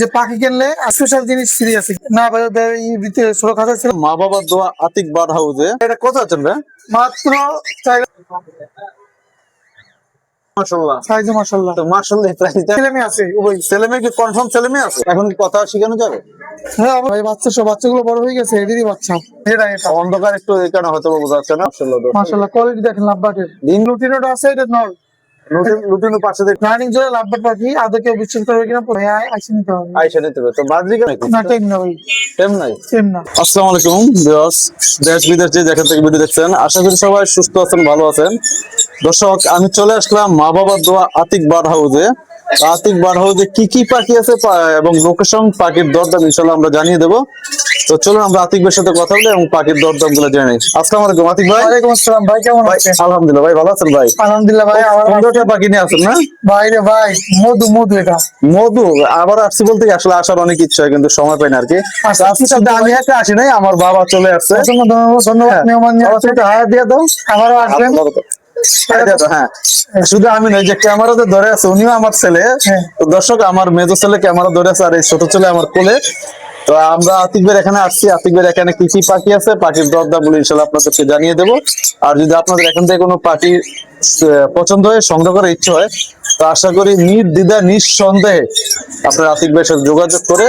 যে পাখি কিনলে স্পেশাল জিনিস ফ্রি আছে। না ষোলো খাতা ছিল। মা বাবার দোয়া আতিক বাদ হাউসে এটা কত আছেন ভাই? মাত্র চার মাশাআল্লাহ। সাইজ মাসাল্লাহ তো মাশাআল্লাহ এই প্রাইসটা ছেলে মেয়ে আছে ওই ছেলে মেয়ে কি কনফার্ম ছেলে মেয়ে আছে? এখন কি কথা শেখানো যাবে? হ্যাঁ ভাই বাচ্চা সব বাচ্চাগুলো বড় হয়ে গেছে বাচ্চা। এটা এটা। অন্ধকার একটু কারণে হয়তো বোঝা যাচ্ছে না। মাসাল্লাহ কোয়ালিটি দেখেন লাভবাটের। আছে এটা নর। লুটিন লুটিনের পাশে দেখ রানিং জোড়া লাভবাট পাখি আদৌ কেউ বিশ্বাস করবে কিনা পরে আইসে নিতে হবে। আইসা নিতে হবে। তো বাজরি কেন? না টাইম না ভাই। টাইম নাই? টাইম না। আসসালামু আলাইকুম ভিউয়ার্স। দেশ বিদেশ যে যেখান থেকে ভিডিও দেখছেন আশা করি সবাই সুস্থ আছেন ভালো আছেন। দর্শক আমি চলে আসলাম মা বাবার দোয়া আতিক বার হাউসে আতিক বার্ড হাউসে কি কি পাখি আছে এবং লোকেশন পাখির দরদাম ইনশাল্লাহ আমরা জানিয়ে দেবো। তো চলুন আমরা আতিক ভাইয়ের সাথে কথা বলি এবং পাখির দরদামগুলো জেনে নিই। আসসালামু আলাইকুম আতিক ভাই। ওয়ালাইকুম আসসালাম ভাই কেমন আছেন? আলহামদুলিল্লাহ ভাই ভালো আছেন ভাই? আলহামদুলিল্লাহ ভাই আমার পনেরোটা পাখি নিয়ে আছেন না? ভাই রে ভাই মধু মধু এটা। মধু আবার আসছি বলতে আসলে আসার অনেক ইচ্ছা হয় কিন্তু সময় পাই না আর কি। আচ্ছা, আজকে আমি একা আসি নাই আমার বাবা চলে আসছে। ধন্যবাদ ধন্যবাদ মেহমান নিয়ে হায়ার দিয়ে দাও। আবারও আসবেন। দাও, হ্যাঁ শুধু আমি নই যে ক্যামেরাতে ধরে আছে উনিও আমার ছেলে। হ্যাঁ। দর্শক আমার মেজো ছেলে ক্যামেরা ধরে আছে আর এই ছোট ছেলে আমার কোলে। তো আমরা আতিকবের এখানে আসছি। আতিক আতিকবের এখানে কি কি পাখি আছে? পাখির বলে ইনশাল্লাহ আপনাদেরকে জানিয়ে দেবো। আর যদি আপনাদের এখান থেকে কোনো পাখি পছন্দ হয়, সংগ্রহ করার ইচ্ছে হয়, তো আশা করি নির্দ্বিধা নিঃসন্দেহে আপনার আতিক ভাইয়ের সাথে যোগাযোগ করে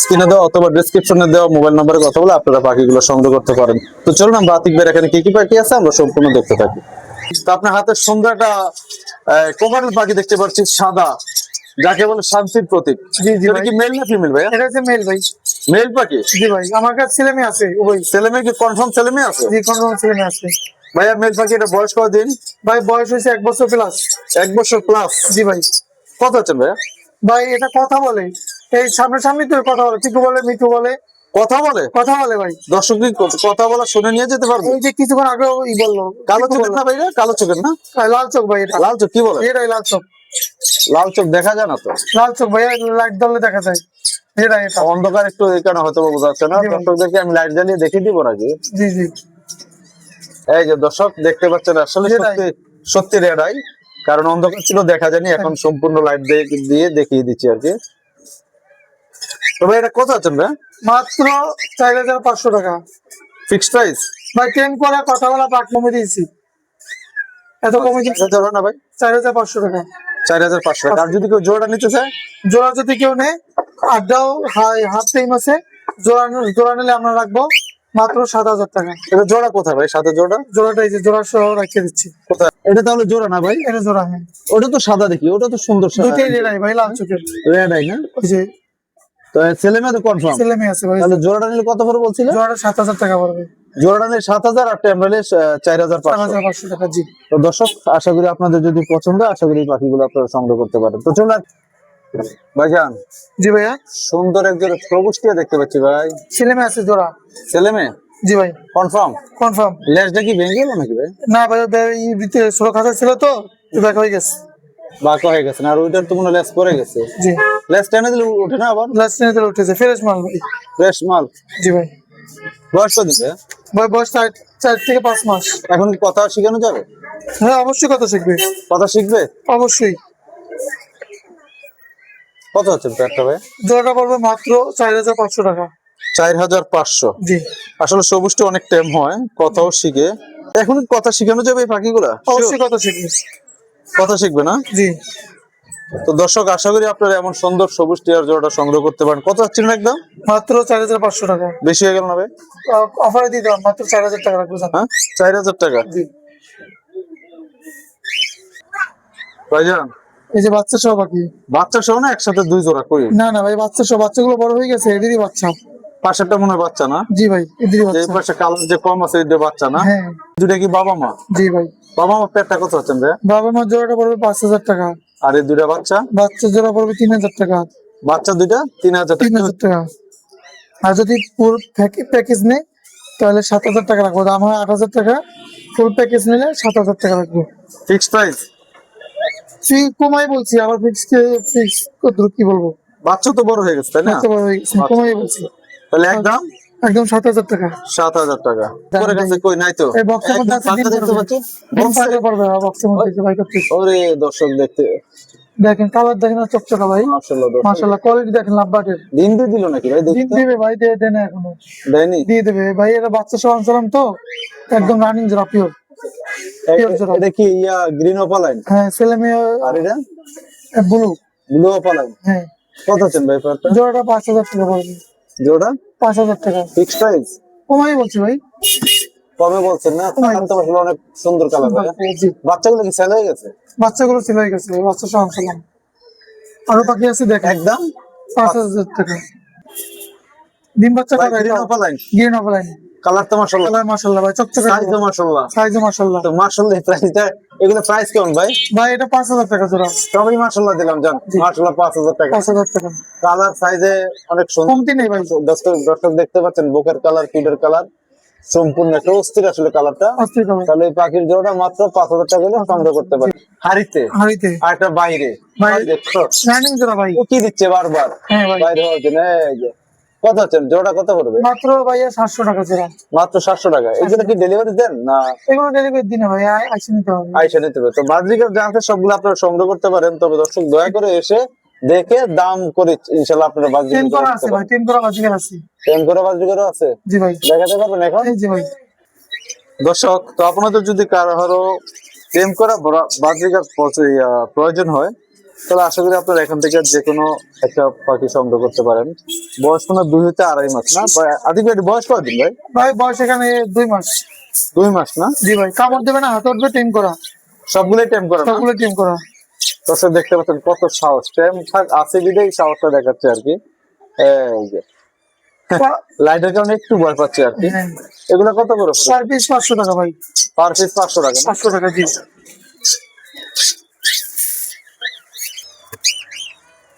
স্ক্রিনে দেওয়া অথবা ডিসক্রিপশনে দেওয়া মোবাইল নম্বরে কথা বলে আপনারা পাখিগুলো সংগ্রহ করতে পারেন। তো চলুন আমরা আতিক ভাইয়ের এখানে কি কি পাখি আছে আমরা সম্পূর্ণ দেখতে থাকি। তো আপনার হাতের সন্ধ্যাটা কোকারেল পাখি দেখতে পাচ্ছি, সাদা। যাকে বলে শান্তির প্রতীক। এটা ভাই। কি মেল না ফিমেল ভাই এটা হচ্ছে মেল ভাই। মেল পাখি জি ভাই আমার কাছে ছেলে মেয়ে আছে ওই ছেলে মেয়ে কি কনফার্ম ছেলে মেয়ে আছে? জি কোন কোন ছেলে মেয়ে আছে। ভাইয়া মেল পাখি এটা বয়স কদিন ভাই বয়স হয়েছে এক বছর প্লাস এক বছর প্লাস জি ভাই। কত আছেন ভাইয়া? ভাই এটা কথা বলে। এই সামনে সামনে তো কথা বলে টিকু বলে মিঠু বলে। কথা বলে? কথা বলে ভাই। দর্শক কি কথা বলা শুনে নিয়ে যেতে পারবে? এই যে কিছুক্ষণ আগে ই বলল কালো চোখের না ভাইয়া? কালো চোখের না? লাল চোখ ভাই এটা। লাল চোখ কি বলে? এটাই লাল চোখ। লাল চোখ দেখা যায় না তো? লাল চোখ ভাই লাইট দলে দেখা যায়। এটা এটা। অন্ধকার একটু কারণে হয়তো বোঝা যাচ্ছে না। জি ভাই। দর্শকদেরকে আমি লাইট জ্বালিয়ে দেখিয়ে দিব নাকি? জি জি। এই যে দর্শক দেখতে পাচ্ছেন আসলে। সত্যি সত্যি রেডাই কারণ অন্ধকার ছিল দেখা যায়নি। এখন সম্পূর্ণ লাইট দিয়ে দেখিয়ে দিচ্ছি আর কি। তবে এটা কত আছেন ভাই? মাত্র চার হাজার পাঁচশো টাকা। ফিক্সড প্রাইস ভাই ট্রেন করা কথা বলা পাক কমে দিয়েছি। এত কমে দিয়েছি না ভাই? চার হাজার পাঁচশো টাকা। চার হাজার পাঁচশো। টাকা আর যদি কেউ জোড়া নিতে চায় জোড়া যদি কেউ নেয় আড্ডাও হাফ টাইম আছে। জোড়া জোড়া নিলে আমরা রাখব মাত্র সাত হাজার টাকা। এটা জোড়া কোথায় ভাই? জোড়া? জোড়াটা এই যে জোড়া সহ রাখিয়ে দিচ্ছি। কোথায়? এটা তাহলে জোড়া না ভাই? এটা জোড়া হ্যাঁ। ওটা তো সাদা দেখি ওটা তো সুন্দর দুইটাই ভাই লাল চোখের। রেডাই না? ওই যে। তো ছেলে মেয়ে তো কনফার্ম ছেলে মেয়ে আছে ভাই। তাহলে জোড়াটা নিলে কত করে বলছিল? জোড়াটা সাত হাজার টাকা পড়বে। নিলে সাত হাজার আর টেম চার হাজার পাঁচশো। টাকা জি। তো দর্শক আশা করি আপনাদের যদি পছন্দ আশা করি পাখিগুলো আপনারা সংগ্রহ করতে পারেন। তো চলুন ভাইজান জি ভাইয়া। সুন্দর একজন সবুজ টিয়া দেখতে পাচ্ছি ভাই। ছেলে মেয়ে আছে জোড়া। ছেলে মেয়ে? জি ভাই। কনফার্ম? কনফার্ম। লেজটা কি ভেঙে গেল নাকি ভাই? না ভাই এই ষোলো খাতা ছিল তো ব্যাক হয়ে গেছে। বাঁকা হয়ে গেছে আর ওইটার তো মনে লেজ পরে গেছে। জি। লেজ টেনে দিলে ওঠে না আবার? লাস্ট ট্রেনে উঠেছে ফ্রেশ মাল। ভাই ফ্রেশ মাল। জি ভাই। বয়স কত দিবে বয়স চার থেকে পাঁচ মাস। এখন কি কথা শেখানো যাবে? হ্যাঁ অবশ্যই কথা শিখবে। কথা শিখবে? অবশ্যই। কত হচ্ছে প্যাটটা ভাই? জোড়াটা পড়বে মাত্র চার হাজার পাঁচশো টাকা। চার হাজার পাঁচশো। জি। আসলে সবুজটা অনেক টাইম হয় কথাও শিখে। এখন কথা শিখানো যাবে এই পাখিগুলা? অবশ্যই কথা শিখবে। কথা শিখবে না? জি। তো দর্শক আশা করি আপনারা এমন সুন্দর সবুজ টিয়ার জোড়াটা সংগ্রহ করতে পারেন। কত হচ্ছিল একদম? মাত্র চার হাজার পাঁচশো টাকা। বেশি হয়ে গেল না ভাই? অফারে দিয়ে দাও মাত্র চার হাজার টাকা রাখব। হ্যাঁ? চার হাজার টাকা? জি। ভাইজান? এই যে বাচ্চা সহ বাকি। বাচ্চা সহ না একসাথে দুই জোড়া কই? না না ভাই বাচ্চা সহ বাচ্চাগুলো বড় হয়ে গেছে এদেরই বাচ্চা। পাশেরটা মনে হয় বাচ্চা না? জি ভাই এদেরই যে এই বাচ্চা। পাশে কালার যে কম আছে এটা বাচ্চা না? হ্যাঁ। দুটা কি বাবা মা? জি ভাই। বাবা মা পেটটা কত হচ্ছেন ভাই? বাবা মার জোড়াটা পড়বে পাঁচ হাজার টাকা। আর এই দুটা বাচ্চা? বাচ্চা জোড়া পড়বে তিন হাজার টাকা। বাচ্চা দুইটা? তিন হাজার তিন হাজার টাকা। আর যদি ফুল প্যাকেজ নেই তাহলে সাত হাজার টাকা রাখব। দাম হয় আট হাজার টাকা। ফুল প্যাকেজ নিলে সাত হাজার টাকা রাখব। ফিক্স প্রাইস ফি কমাই বলছি আবার ফিক্স ফিক্স কত কি বলব? বাচ্চা তো বড় হয়ে গেছে তাই না? বাচ্চা বড় হয়ে গেছে, কমাই বলছি। তাহলে একদম একদম সাত হাজার টাকা। সাত হাজার টাকা। পরে কাছে কই নাই তো? এই বক্সের মধ্যে আছে দেখতে পড়বে। পাচ্ছি পারবে পারবে বক্সের মধ্যে করতে ওরে দর্শক দেখতে। দেখেন কালার দেখেন না চকচকা ভাই। মাশাআল্লাহ কোয়ালিটি দেখেন লাভবাটের। ডিম দিয়ে দিল নাকি ভাই দিন দিবে ভাই দিয়ে দেন এখনও। দেয়নি? দিয়ে দেবে। ভাই এটা বাচ্চা সহ আনছিলাম তো একদম রানিং জোড়া পিওর এ- এটা কি ইয়া গ্রিন অপালাইন হ্যাঁ ছেলে মেয়ে আর এটা? ব্লু ব্লু অপালাইন হ্যাঁ। কত আছেন ভাই জোড়াটা পাঁচ হাজার টাকা পড়বে। জোড়া পাঁচ হাজার টাকা। ফিক্স প্রাইস কমাই বলছি ভাই। কবে বলছেন না? কালার তো আসলে অনেক সুন্দর কালার বাচ্চাগুলো কি সেল হয়ে গেছে? বাচ্চাগুলো সেল হয়ে গেছে বাচ্চা সহ আনছিলাম আরও পাখি আছে দেখ একদম? পাঁচ হাজার টাকা। ডিম বাচ্চা green opaline green opaline colour তো মাশাআল্লাহ। কালার মাশাল্লাহ ভাই চকচকে সাইজ তো মাশাআল্লাহ। সাইজ মাশাল্লাহ তো মাশাআল্লাহ প্রাইসটা এগুলো প্রাইস কেমন ভাই? ভাই এটা পাঁচ হাজার টাকা জোড়া। সবই মাশাআল্লাহ দিলাম জান। মাশাআল্লাহ 5000 টাকা। পাঁচ হাজার টাকা। কালার সাইজে অনেক সুন্দর কমতি নেই ভাই। দর্শক দর্শক দেখতে পাচ্ছেন বুকের কালার ফিডের কালার সম্পূর্ণ একটা অস্থির আসলে কালারটা অস্থির তাহলে এই পাখির জোড়া মাত্র পাঁচ হাজার টাকা হলে সংগ্রহ করতে পারে হাড়িতে। হাড়িতে। আর একটা বাইরে। জোড়া ভাই। ও কি দিচ্ছে বারবার। হ্যাঁ বাইরে হওয়ার জন্য। কত আছেন জোড়া কত করবে মাত্র ভাইয়া সাতশো টাকা জোড়া। মাত্র সাতশো টাকা। এগুলো কি ডেলিভারি দেন না? এগুলো ডেলিভারি দিনে আইসে নিতে হবে। আইসা নিতে হবে। তো বাজরিকার জানতে সবগুলো আপনারা সংগ্রহ করতে পারেন। তবে দর্শক দয়া করে এসে দেখে দাম করে ইনশাল্লাহ আপনারা টেন করা আছে ভাই টেন করা বাজিকার আছে। টেন করে আছে? জি ভাই। দেখাতে পারবেন এখন? জি ভাই। দর্শক তো আপনাদের যদি কারও প্রেম করা বাজরিকার প্রয়োজন হয় তাহলে আশা করি আপনারা এখান থেকে যে কোনো একটা পাখি সংগ্রহ করতে পারেন। বয়স কোনো দুই হতে আড়াই মাস না? আদিক ভাই বয়স কয়দিন ভাই? ভাই বয়স এখানে দুই মাস। দুই মাস না? জি ভাই কামড় দেবে না হাতে উঠবে টেন করা। সবগুলোই টেম করা সবগুলো টেন করা। দর্শক দেখতে পাচ্ছেন কত সাহস। টেম থাক আছে বিধেই সাহসটা দেখাচ্ছে আর কি। এই যে। লাইটের কারণে একটু ভয় পাচ্ছে আর কি। হ্যাঁ। এগুলো কত করে? চার পিস পাঁচশো টাকা ভাই। পার পিস পাঁচশো টাকা পাঁচশো টাকা জি।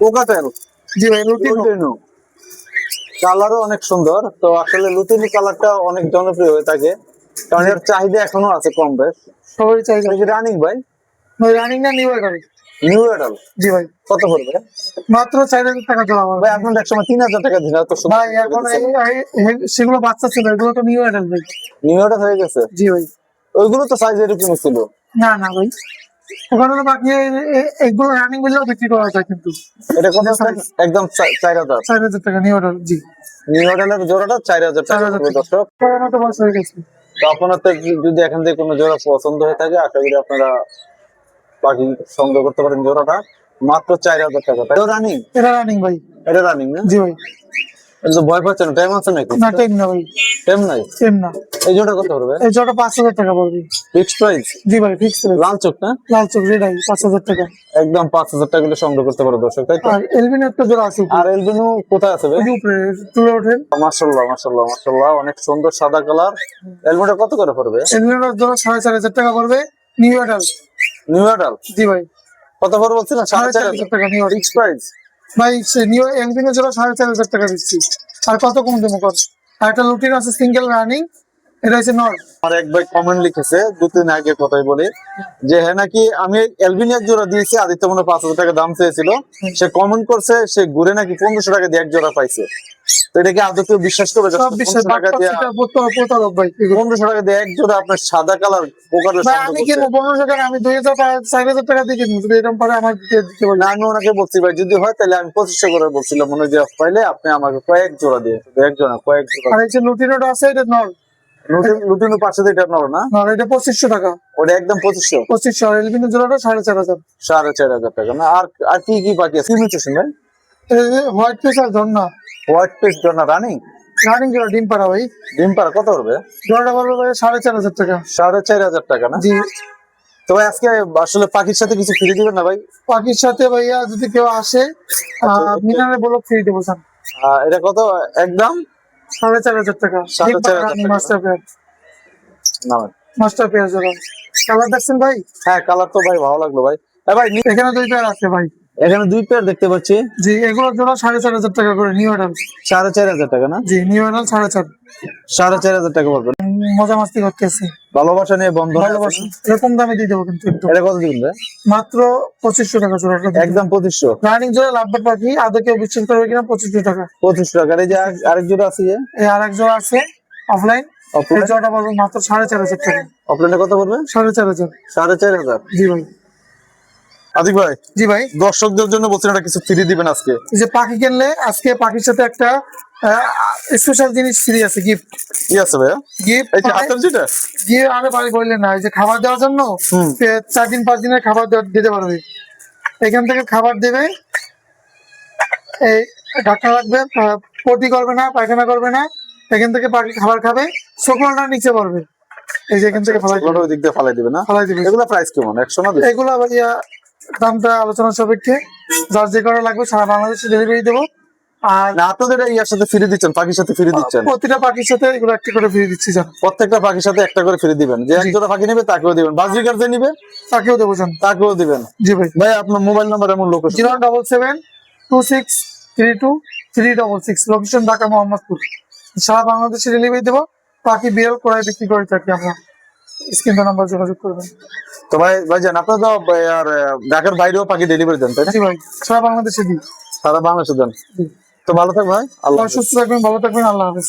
কোকাটেল জি ভাই লুটিনো কালারও অনেক সুন্দর। তো আসলে লুটিনি কালারটা অনেক জনপ্রিয় হয়ে থাকে। কারণ এর চাহিদা এখনও আছে কম বেশ। সবারই চাহিদা। রানিং ভাই? ভাই রানিং না নিউ গাড়ি নিউ এডাল জি ভাই। কত পড়বে? মাত্র চার হাজার টাকা আমার ভাই আপনার একসময় তিন হাজার টাকা দিন তো ভাই এখন সেগুলো বাচ্চা ছিল এগুলো তো নিউ অ্যাডাল্ট ভাই। নিউ এডাল হয়ে গেছে? জি ভাই। ওইগুলো তো সাইজ এরকম ছিল। না না ভাই। ওখানে বাকি এগুলো রানিং বললেও বিক্রি করা যায় কিন্তু। এটা কত একদম চার হাজার। চার হাজার টাকা নিউ অ্যাডাল্ট জি। নিউ এডালের জোড়াটা চার হাজার টাকা দর্শক। করানো তো বয়স হয়ে গেছে। তো আপনাদের যদি এখান থেকে কোনো জোড়া পছন্দ হয়ে থাকে আশা করি আপনারা পাখি সংগ্রহ করতে পারেন জোড়াটা। মাত্র চার হাজার টাকা তাই রানিং এটা রানিং ভাই এটা রানিং না? জি ভাই। এটা তো ভয় পাচ্ছেন টাইম আছে নাকি? না টেন না ভাই টাইম নাই? টেন না। এই জোড়া কত করবে এই জোড়া পাঁচ হাজার টাকা পড়বে। ফিক্সড প্রাইস জি ভাই ফিক্স লাল চোখ না? লাল চোখ রেড আই পাঁচ হাজার টাকা। একদম পাঁচ হাজার টাকা করে সংগ্রহ করতে পারো দর্শক তাই তো? আর এলবিন একটা জোড়া আছে আর এলবিনু কোথায় আছে ভাই? উপরে তুলে ওঠেন। মাশাল্লাহ মাশাল্লাহ মাশাল্লাহ অনেক সুন্দর সাদা কালার। এলবিনটা কত করে পড়বে? এলবিনের জোড়া সাড়ে চার হাজার টাকা পড়বে নিউ অ্যাডাল্ট নিউ এডাল জি ভাই। কত পড়বে বলছিলেন সাড়ে চার হাজার। টাকা নিউ ফিক্সড প্রাইস ভাই নিউ এলবিনের জোড়া সাড়ে চার হাজার টাকা দিচ্ছি। আর কত কম দেবো কত? একটা লুটিন আছে সিঙ্গেল রানিং এটা হচ্ছে নর। আমার এক ভাই কমেন্ট লিখেছে, দু তিন আগে কথাই বলি, যে হ্যাঁ নাকি আমি এলবিনিয়ার জোড়া দিয়েছি, আদিত্য মনে পাঁচ হাজার টাকা দাম চেয়েছিল। সে কমেন্ট করছে, সে ঘুরে নাকি পনেরোশো টাকা দিয়ে এক জোড়া পাইছে। তো এটা আদৌ কেউ বিশ্বাস করবে টাকা দিয়ে। পনেরোশো টাকা দিয়ে এক জোড়া আপনার সাদা কালার পোকার আমি কিনবো পনেরোশো টাকা আমি দুই হাজার চার হাজার টাকা দিয়ে কিনবো যদি এরকম পারে আমার দিতে দিতে পারি আমি ওনাকে বলছি ভাই যদি হয় তাহলে আমি পঁচিশশো করে বলছিলাম মনে যে পাইলে আপনি আমাকে কয়েক জোড়া দিয়ে এক জোড়া কয়েক জোড়া আর এই যে লুটিনোটা আছে এটা লুটিন এটা নর না? এটা পঁচিশশো টাকা। ওটা একদম পঁচিশশো? পঁচিশশো জোড়াটা সাড়ে চার হাজার। সাড়ে চার হাজার টাকা না? আর আর কি কি বাকি আছে? কি ভাই? হোয়াইট ফেস আর ঝর্ণা। হোয়াইট পেস্ট জোড়া রানিং রানিং জোড়া ডিম পাড়া ভাই। ডিম পাড়া কত হবে? জোড়াটা পড়বে ভাই সাড়ে চার হাজার টাকা। সাড়ে চার হাজার টাকা না? জি। তো ভাই আজকে আসলে পাখির সাথে কিছু ফ্রি দিবেন না ভাই? পাখির সাথে ভাইয়া যদি কেউ আসে মিনারে বলো ফ্রি দেবো স্যার। এটা কত? একদম সাড়ে চার হাজার টাকা। সাড়ে চার হাজার মাস্টার পেয়ার। না মাস্টার পেয়ার জোড়া। কালার দেখছেন ভাই? হ্যাঁ কালার তো ভাই ভালো লাগল ভাই। হ্যাঁ ভাই এখানে দুই পেয়ার আছে ভাই। এখানে দুই পেয়ার দেখতে পাচ্ছি। জি এগুলো জোড়া সাড়ে চার হাজার টাকা করে নিউ অ্যাডাল সাড়ে চার হাজার টাকা না? জি নিউ অ্যাডাল সাড়ে চার। সাড়ে চার হাজার টাকা পড়বে। মজা মাস্তি করতেছি। ভালোবাসা নিয়ে বন্ধ। ভালোবাসা। এরকম দামে দিয়ে দেবো কিন্তু এটা কত দিবেন মাত্র পঁচিশশো টাকা জোড়াটা একদম পঁচিশশো। রানিং জোড়া লাভবার পাখি আদৌ কেউ বিশ্বাস করবে কিনা? পঁচিশশো টাকা। পঁচিশশো টাকা। এই যে আর- আরেক জোড়া আছে যে? এই আর এক জোড়া আছে অফলাইন এই অফলাইন জোড়াটা পড়বে মাত্র সাড়ে চার হাজার টাকা। অফলাইনে কত পড়বে? সাড়ে চার হাজার। সাড়ে চার হাজার। জি ভাই। আদিক ভাই জি ভাই। দর্শকদের জন্য বলছেন এটা কিছু ফ্রি দিবেন আজকে। এই যে পাখি কিনলে আজকে পাখির সাথে একটা স্পেশাল জিনিস ফ্রি আছে গিফট কি আছে ভাইয়া? গিফট এই যে হাতের যেটা? গিয়ে আরে বাড়ি বললেন না এই যে খাবার দেওয়ার জন্য। চার দিন পাঁচ দিনের খাবার দিতে পারবে। এখান থেকে খাবার দেবে। এই ঢাকা রাখবে পটি করবে না পায়খানা করবে না। এখান থেকে পাখি খাবার খাবে শুকনোটা নিচে পড়বে। এই যে এখান থেকে ফলাই দিয়ে ফালাই দিবে না? ফলাই দিবে। এগুলো প্রাইস কেমন? একশো না? এগুলো আবার ইয়া দামটা আলোচনা সাপেক্ষে যার যে করা লাগবে সারা বাংলাদেশে ডেলিভারি দেবো। আর না আপনাদের ইয়ার সাথে ফ্রি দিচ্ছেন পাখির সাথে ফ্রি দিচ্ছেন? প্রতিটা পাখির সাথে এগুলো একটি করে ফ্রি দিচ্ছি জান প্রত্যেকটা পাখির সাথে একটা করে ফ্রি দিবেন। যে এক জি। জোড়া পাখি নেবে তাকেও দিবেন। বাজরিকার যে নিবে তাকেও দেবো জান তাকেও দিবেন। জি ভাই। ভাই আপনার মোবাইল নাম্বার এমন location zero double seven two six three two three double six. Location Dhaka Mohammadpur. সারা বাংলাদেশে ডেলিভারি দেবো। পাখি বিড়াল করাই বিক্রি করে থাকি আমরা। স্ক্রিন নাম্বার যোগাযোগ করবেন। তো ভাই ভাই জান আপনার তো আর ঢাকার বাইরেও পাখি ডেলিভারি দেন তাই না? ভাই সারা বাংলাদেশে দিই। সারা বাংলাদেশে দেন। তো ভালো থাক ভাই। আল্লাহ সুস্থ থাকবেন ভালো থাকবেন আল্লাহ হাফেজ।